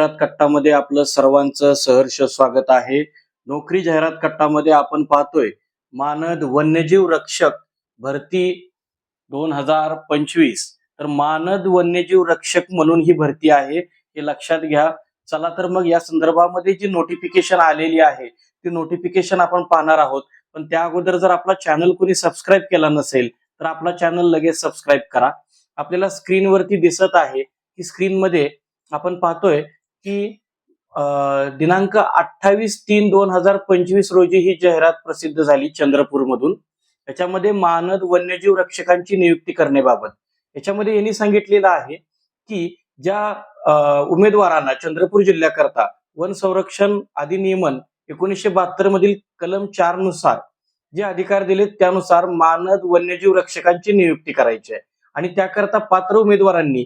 जाहिरात कट्टामध्ये आपलं सर्वांचं सहर्ष स्वागत आहे. नोकरी जाहिरात कट्टामध्ये आपण पाहतोय मानद वन्यजीव रक्षक भरती दोन हजार पंचवीस. तर मानद वन्यजीव रक्षक म्हणून ही भरती आहे हे लक्षात घ्या. चला तर मग या संदर्भामध्ये जी नोटिफिकेशन आलेली आहे ती नोटिफिकेशन आपण पाहणार आहोत. पण त्या अगोदर जर आपला चॅनल कोणी सबस्क्राईब केला नसेल तर आपला चॅनल लगेच सबस्क्राईब करा. आपल्याला स्क्रीनवरती दिसत आहे की स्क्रीनमध्ये आपण पाहतोय की अं, दिनांक अठ्ठावीस तीन दोन हजार पंचवीस रोजी ही जाहिरात प्रसिद्ध झाली चंद्रपूर मधून याच्यामध्ये मानद वन्यजीव रक्षकांची नियुक्ती करण्याबाबत. याच्यामध्ये यांनी सांगितलेलं आहे की ज्या अं, उमेदवारांना चंद्रपूर जिल्ह्याकरता वन संरक्षण अधिनियमन एकोणीसशे बहात्तर मधील कलम चारनुसार जे अधिकार दिलेत त्यानुसार मानद वन्यजीव रक्षकांची नियुक्ती करायची आहे. आणि त्याकरता पात्र उमेदवारांनी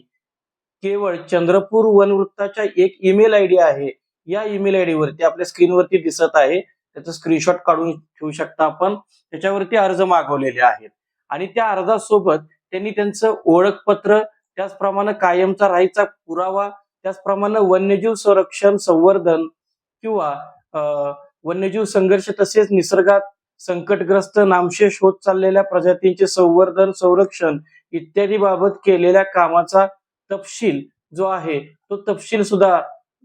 केवळ चंद्रपूर वनवृत्ताच्या एक ईमेल आयडी आहे. या ईमेल आयडीवरती वरती आपल्या स्क्रीनवरती दिसत आहे. त्याचं स्क्रीनशॉट काढून ठेवू शकता आपण. त्याच्यावरती अर्ज मागवलेले आहेत. आणि त्या अर्जासोबत त्यांनी त्यांचं ओळखपत्र त्याचप्रमाणे कायमचा राहायचा पुरावा त्याचप्रमाणे वन्यजीव संरक्षण संवर्धन किंवा वन्यजीव संघर्ष तसेच निसर्गात संकटग्रस्त नामशेष होत चाललेल्या प्रजातींचे संवर्धन संरक्षण इत्यादी बाबत केलेल्या कामाचा तपशील जो आहे तो तपशील सुद्धा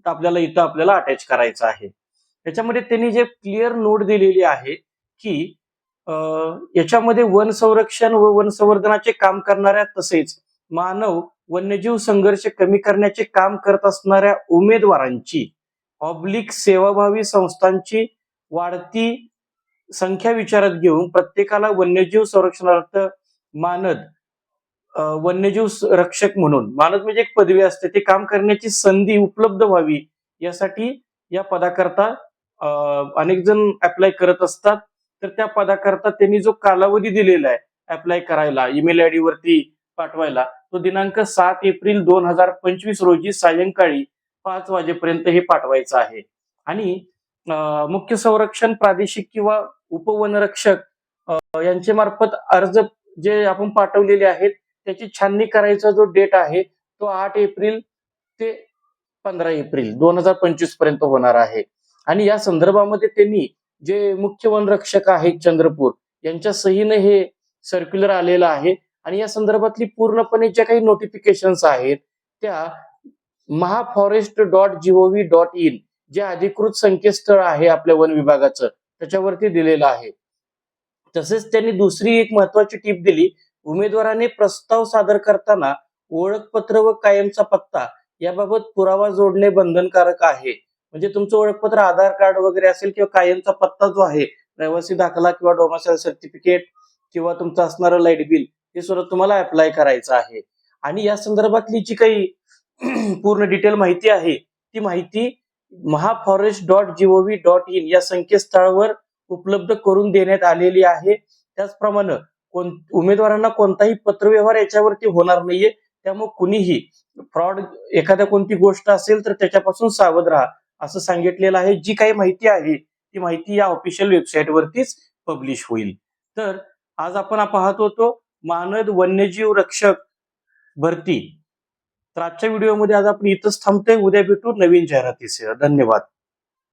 आपल्याला इथं आपल्याला अटॅच करायचा आहे. याच्यामध्ये त्यांनी जे क्लिअर नोट दिलेली आहे की अं, याच्यामध्ये वन संरक्षण व वन संवर्धनाचे काम करणाऱ्या तसेच मानव वन्यजीव संघर्ष कमी करण्याचे काम करत असणाऱ्या उमेदवारांची ऑब्लिक सेवाभावी संस्थांची वाढती संख्या विचारात घेऊन प्रत्येकाला वन्यजीव संरक्षणार्थ मानद वन्यजीव रक्षक म्हणून. मानद म्हणजे एक पदवी असते. ते काम करण्याची संधी उपलब्ध व्हावी यासाठी या पदाकरता अनेक जण अप्लाय करत असतात. तर त्या पदाकरता त्यांनी जो कालावधी दिलेला आहे अप्लाय करायला ईमेल आय वरती पाठवायला तो दिनांक सात एप्रिल दोन हजार पंचवीस रोजी सायंकाळी पाच वाजेपर्यंत हे पाठवायचं आहे. आणि मुख्य संरक्षण प्रादेशिक किंवा उपवनरक्षक यांचे मार्फत अर्ज जे आपण पाठवलेले आहेत त्याची छाननी करायचा जो डेट आहे तो आठ एप्रिल ते पंधरा एप्रिल दोन हजार पंचवीसपर्यंत होणार आहे. आणि या संदर्भामध्ये त्यांनी जे मुख्य वनरक्षक आहेत चंद्रपूर यांच्या सहीने हे सर्क्युलर आलेलं आहे. आणि या संदर्भातली पूर्णपणे ज्या काही नोटिफिकेशन्स आहेत त्या Mahaforest dot G O V dot in जे अधिकृत संकेतस्थळ आहे आपल्या वन विभागाचं त्याच्यावरती दिलेलं आहे. तसेच त्यांनी दुसरी एक महत्वाची टीप दिली उमेदवाराने प्रस्ताव सादर करताना ओळखपत्र व कायमचा पत्ता याबाबत पुरावा जोडणे बंधनकारक आहे. म्हणजे तुमचं ओळखपत्र आधार कार्ड वगैरे असेल किंवा कायमचा पत्ता जो आहे रहिवासी दाखला किंवा डोमासाईल सर्टिफिकेट किंवा तुमचं असणारं लाइट बिल हे सुद्धा तुम्हाला अप्लाय करायचं आहे. आणि या संदर्भातली जी काही पूर्ण डिटेल माहिती आहे ती माहिती Mahaforest dot G O V dot in या संकेतस्थळावर उपलब्ध करून देण्यात आलेली आहे. त्याचप्रमाणे कोण उमेदवारांना कोणताही पत्रव्यवहार याच्यावरती होणार नाहीये. त्यामुळे कुणीही फ्रॉड एखाद्या कोणती गोष्ट असेल तर त्याच्यापासून सावध राहा. असं सांगितलेलं आहे. जी काही माहिती आहे ती माहिती या ऑफिशियल वेबसाईटवरतीच पब्लिश होईल. तर आज आपण पाहत होतो मानद वन्यजीव रक्षक भरती. तर आजच्या व्हिडिओमध्ये आज आपण इथंच थांबतोय. उद्या भेटू नवीन जाहिरातीसह. धन्यवाद.